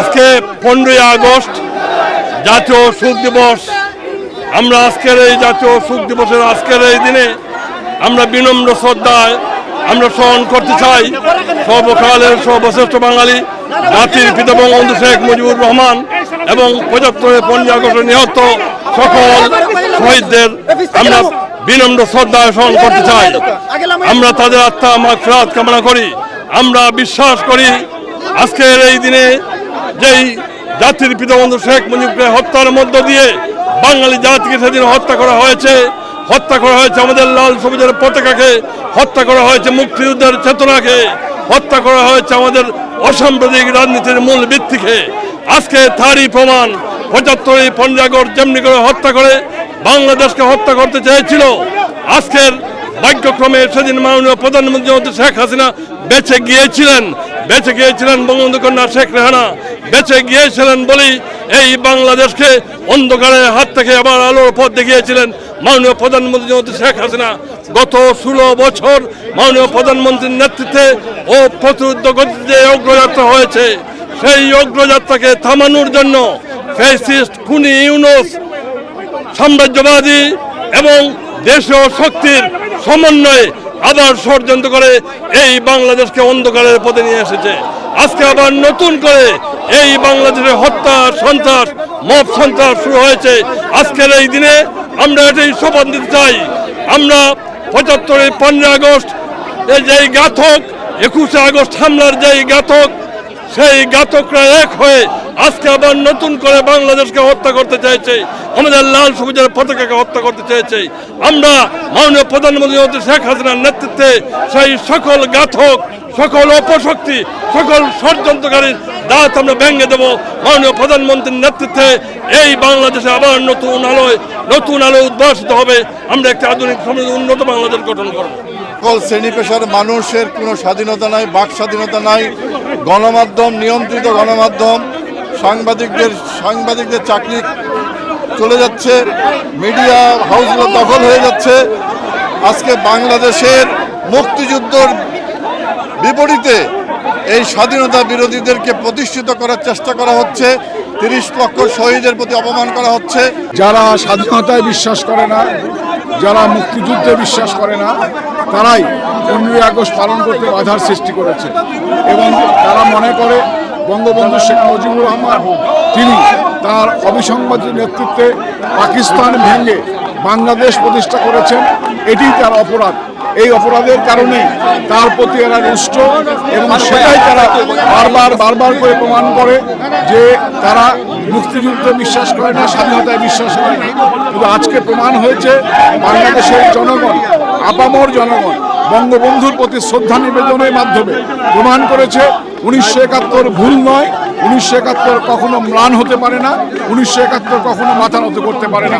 আজকে পনেরোই আগস্ট জাতীয় শোক দিবস। আমরা আজকের এই জাতীয় শোক দিবসের আজকের এই দিনে আমরা বিনম্র শ্রদ্ধায় আমরা স্মরণ করতে চাই সর্বকালের সর্বশ্রেষ্ঠ বাঙালি, জাতির পিতা বঙ্গবন্ধু শেখ মুজিবুর রহমান এবং পঁচাত্তরের পনেরোই আগস্টে নিহত সকল শহীদদের আমরা বিনম্র শ্রদ্ধায় স্মরণ করতে চাই। আমরা তাদের আত্মা, মাগফিরাত কামনা করি। আমরা বিশ্বাস করি আজকের এই দিনে যেই জাতির পিতা বন্ধু শেখ মুজিবকে হত্যার মধ্য দিয়ে বাঙালি জাতিকে সেদিন হত্যা করা হয়েছে। হত্যা করা হয়েছে আমাদের লাল সবুজের পতাকাকে, হত্যা করা হয়েছে মুক্তিযুদ্ধের চেতনাকে, হত্যা করা হয়েছে আমাদের অসাম্প্রদায়িক রাজনীতির মূল ভিত্তিকে। আজকে তারই প্রমাণ পঁচাত্তরই পনেরো আগস্ট যেমনি করে হত্যা করে বাংলাদেশকে হত্যা করতে চেয়েছিল, আজকের ভাগ্যক্রমে সেদিন মাননীয় প্রধানমন্ত্রী মন্ত্রী শেখ হাসিনা বেঁচে গিয়েছিলেন। বেঁচে গিয়েছিলেন বঙ্গবন্ধু কন্যা শেখ রেহানা। বেঁচে গিয়েছিলেন বলেই এই বাংলাদেশকে অন্ধকারের হাত থেকে আবার আলোর পথ দেখিয়েছিলেন মাননীয় প্রধানমন্ত্রী মন্ত্রী শেখ হাসিনা। গত ষোলো বছর মাননীয় প্রধানমন্ত্রীর নেতৃত্বে ও প্রতিরোধ গতিতে অগ্রযাত্রা হয়েছে, সেই অগ্রযাত্রাকে থামানোর জন্য ফেসিস্ট খুনি ইউনুস, সাম্রাজ্যবাদী এবং দেশীয় শক্তির সমন্বয়ে আবার ষড়যন্ত্র করে এই বাংলাদেশকে অন্ধকারের পথে নিয়ে এসেছে। আজকে আবার নতুন করে এই বাংলাদেশে হত্যা সন্ত্রাস, মব সন্ত্রাস শুরু হয়েছে। আজকের এই দিনে আমরা এটাই শপথ দিতে চাই। আমরা পঁচাত্তরের পনেরো আগস্ট যেই গাথক একুশে আগস্ট হামলার যেই গাথক সেই গাথকরা এক হয়ে আজকে আবার নতুন করে বাংলাদেশকে হত্যা করতে চাইছে। আমাদের লাল সবুজের পতাকাকে হত্যা করতে চেয়েছে আমরা মাননীয় প্রধানমন্ত্রী মন্ত্রী শেখ হাসিনার নেতৃত্বে সেই সকল ঘাতক সকল অপশক্তি, সকল ষড়যন্ত্রকারীর দাঁত আমরা ভেঙে দেব। মাননীয় প্রধানমন্ত্রীর নেতৃত্বে এই বাংলাদেশে আবার নতুন আলোয়, নতুন আলো উদ্ভাসিত হবে। আমরা একটা আধুনিক সমৃদ্ধ উন্নত বাংলাদেশ গঠন করব। সকল শ্রেণি পেশার মানুষের কোনো স্বাধীনতা নাই, বাক স্বাধীনতা নাই। গণমাধ্যম, নিয়ন্ত্রিত গণমাধ্যম সাংবাদিকদের সাংবাদিকদের চাকরি চলে যাচ্ছে মিডিয়া হাউসগুলো দখল হয়ে যাচ্ছে। আজকে বাংলাদেশের মুক্তিযুদ্ধর বিপরীতে এই স্বাধীনতা বিরোধীদেরকে প্রতিষ্ঠিত করার চেষ্টা করা হচ্ছে, তিরিশ লক্ষ শহীদের প্রতি অপমান করা হচ্ছে। যারা স্বাধীনতায় বিশ্বাস করে না, যারা মুক্তিযুদ্ধে বিশ্বাস করে না, তারাই পনেরোই আগস্ট পালন করতে বাধার সৃষ্টি করেছে। এবং তারা মনে করে বঙ্গবন্ধু শেখ মুজিবুর রহমান, তিনি তার অবিসংবাদী নেতৃত্বে পাকিস্তান ভেঙে বাংলাদেশ প্রতিষ্ঠা করেছেন। এটি তার অপরাধ। এই অপরাধের কারণে তার প্রতি এরা রুষ্ট এবং সেটাই তারা বারবার বারবার করে প্রমাণ করে যে তারা মুক্তিযুদ্ধে বিশ্বাস করে না, স্বাধীনতায় বিশ্বাস করে না। কিন্তু আজকে প্রমাণ হয়েছে বাংলাদেশের জনগণ, আপামর জনগণ, বঙ্গবন্ধুর প্রতি শ্রদ্ধা নিবেদনের মাধ্যমে প্রমাণ করেছে উনিশশো একাত্তর ভুল নয়, উনিশশো একাত্তর কখনো ম্লান হতে পারে না, উনিশশো একাত্তর কখনো মাথা নত করতে পারে না।